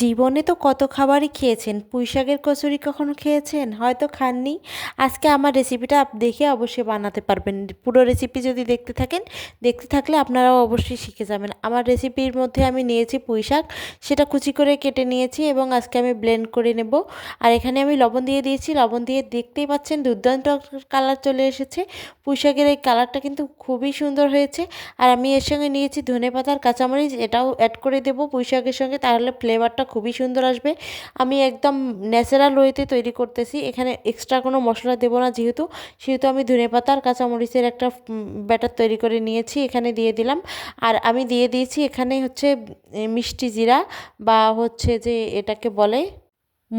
জীবনে তো কত খাবারই খেয়েছেন। পুঁই শাকের কচুরি কখনো খেয়েছেন? হয়তো খাননি। আজকে আমার রেসিপিটা দেখে অবশ্যই বানাতে পারবেন। পুরো রেসিপি যদি দেখতে থাকেন, দেখতে থাকলে আপনারাও অবশ্যই শিখে যাবেন। আমার রেসিপির মধ্যে আমি নিয়েছি পুঁই শাক সেটা কুচি করে কেটে নিয়েছি এবং আজকে আমি ব্লেন্ড করে নেব। আর এখানে আমি লবণ দিয়ে দিয়েছি। লবণ দিয়ে দেখতেই পাচ্ছেন দুর্দান্ত কালার চলে এসেছে। পুঁই শাকের এই কালারটা কিন্তু খুবই সুন্দর হয়েছে। আর আমি এর সঙ্গে নিয়েছি ধনে পাতার কাঁচামরিচ। এটাও অ্যাড করে দেবো পুঁই শাকের সঙ্গে। তাহলে ফ্লেভারটা খুবই সুন্দর আসবে। আমি একদম ন্যাচারাল ওয়েতে তৈরি করতেছি। এখানে এক্সট্রা কোনো মশলা দেবো না যেহেতু, সেহেতু আমি ধনে পাতা আর কাঁচামরিচের একটা ব্যাটার তৈরি করে নিয়েছি, এখানে দিয়ে দিলাম। আর আমি দিয়ে দিয়েছি এখানে হচ্ছে মিষ্টি জিরা বা হচ্ছে যে এটাকে বলে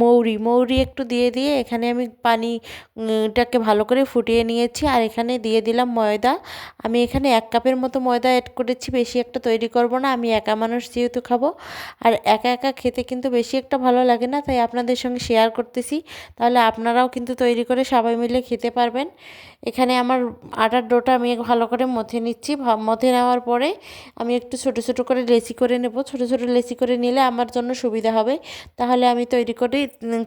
মৌরি মৌরি একটু দিয়ে দিয়ে এখানে আমি পানিটাকে ভালো করে ফুটিয়ে নিয়েছি আর এখানে দিয়ে দিলাম ময়দা। আমি এখানে এক কাপের মতো ময়দা অ্যাড করেছি, বেশি একটা তৈরি করব না, আমি একা মানুষ যেহেতু খাব। আর একা একা খেতে কিন্তু বেশি একটা ভালো লাগে না, তাই আপনাদের সঙ্গে শেয়ার করতেছি। তাহলে আপনারাও কিন্তু তৈরি করে সবাই মিলে খেতে পারবেন। এখানে আমার আটার ডোটা আমি ভালো করে মথে নিচ্ছি। মথে নেওয়ার পরে আমি একটু ছোট ছোট করে লেচি করে নেব। ছোট ছোট লেচি করে নিলে আমার জন্য সুবিধা হবে। তাহলে আমি তৈরি করে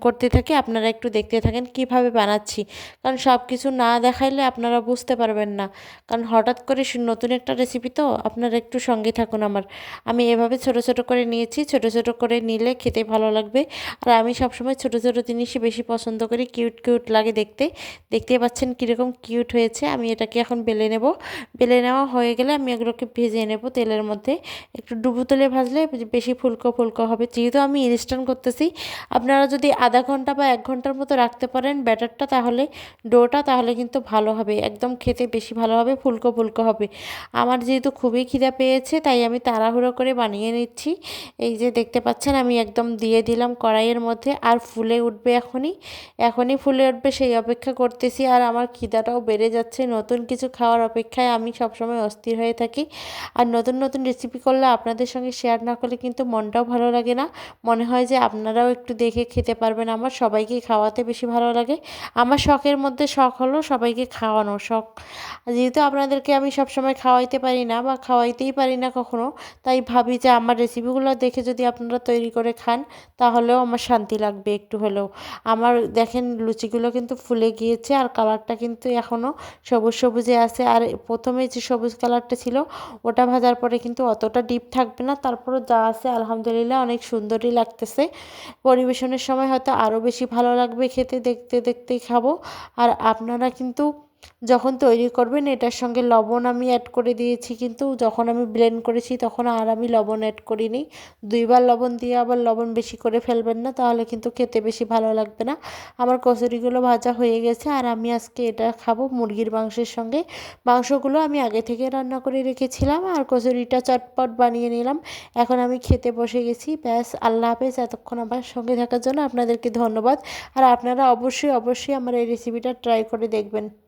করতে থাকি, আপনারা একটু দেখতে থাকেন কীভাবে বানাচ্ছি। কারণ সব কিছু না দেখাইলে আপনারা বুঝতে পারবেন না। কারণ হঠাৎ করে নতুন একটা রেসিপি তো, আপনারা একটু সঙ্গে থাকুন আমার। আমি এভাবে ছোট ছোট করে নিয়েছি, ছোট ছোট করে নিলে খেতে ভালো লাগবে। আর আমি সবসময় ছোট ছোট জিনিসই বেশি পছন্দ করি কিউট কিউট লাগে দেখতে। দেখতেই পাচ্ছেন কীরকম কিউট হয়েছে, আমি এটাকে এখন বেলে নেব। বেলে নেওয়া হয়ে গেলে আমি এগুলোকে ভেজে নেব তেলের মধ্যে। একটু ডুবো তেলে ভাজলে বেশি ফুলকো ফুলকো হবে। যেহেতু আমি ইনস্ট্যান্ট করতেছি, আপনারা যদি আধা ঘণ্টা বা এক ঘণ্টার মতো রাখতে পারেন ব্যাটারটা, তাহলে ডোটা তাহলে কিন্তু ভালো হবে। একদম খেতে বেশি ভালো হবে, ফুলকো ফুলকো হবে। আমার যেহেতু খুবই খিদা পেয়েছে, তাই আমি তাড়াহুড়ো করে বানিয়ে নিচ্ছি। এই যে দেখতে পাচ্ছেন, আমি একদম দিয়ে দিলাম কড়াইয়ের মধ্যে, আর ফুলে উঠবে এখনই। এখনই ফুলে উঠবে, সেই অপেক্ষা করতেছি, আর আমার খিদাটাও বেড়ে যাচ্ছে। নতুন কিছু খাওয়ার অপেক্ষায় আমি সবসময় অস্থির হয়ে থাকি। আর নতুন নতুন রেসিপি করলে আপনাদের সঙ্গে শেয়ার না করলে কিন্তু মনটাও ভালো লাগে না। মনে হয় যে আপনারাও একটু দেখে খেতে পারবেন। আমার সবাইকে খাওয়াতে বেশি ভালো লাগে। আমার শখের মধ্যে শখ হলো সবাইকে খাওয়ানো। শখ যেহেতু আপনাদেরকে আমি সবসময় খাওয়াইতে পারি না বা খাওয়াইতেই পারি না কখনো, তাই ভাবি যে আমার রেসিপিগুলো দেখে যদি আপনারা তৈরি করে খান, তাহলেও আমার শান্তি লাগবে একটু হলেও। আমার দেখেন লুচিগুলো কিন্তু ফুলে গিয়েছে আর কালারটা কিন্তু এখনও সবুজ সবুজে আছে। আর প্রথমে যে সবুজ কালারটা ছিল, ওটা ভাজার পরে কিন্তু অতটা ডিপ থাকবে না। তারপরও যা আছে, আলহামদুলিল্লাহ অনেক সুন্দরই লাগতেছে। পরিবেশনের সময় হয়তো আরও বেশি ভালো লাগবে খেতে দেখতে দেখতেই খাব। আর আপনারা কিন্তু যখন তৈরি করবেন, এটার সঙ্গে লবণ আমি অ্যাড করে দিয়েছি, কিন্তু যখন আমি ব্লেন্ড করেছি, তখন আর আমি লবণ অ্যাড করিনি। দুইবার লবণ দিয়ে আবার লবণ বেশি করে ফেলবেন না, তাহলে কিন্তু খেতে বেশি ভালো লাগবে না। আমার কচুরিগুলো ভাজা হয়ে গেছে, আর আমি আজকে এটা খাব মুরগির মাংসের সঙ্গে। মাংসগুলো আমি আগে থেকে রান্না করে রেখেছিলাম, আর কচুরিটা চটপট বানিয়ে নিলাম। এখন আমি খেতে বসে গেছি। ব্যাস, আল্লাহ হাফেজ। এতক্ষণ আমার সঙ্গে থাকার জন্য আপনাদেরকে ধন্যবাদ। আর আপনারা অবশ্যই অবশ্যই আমার এই রেসিপিটা ট্রাই করে দেখবেন।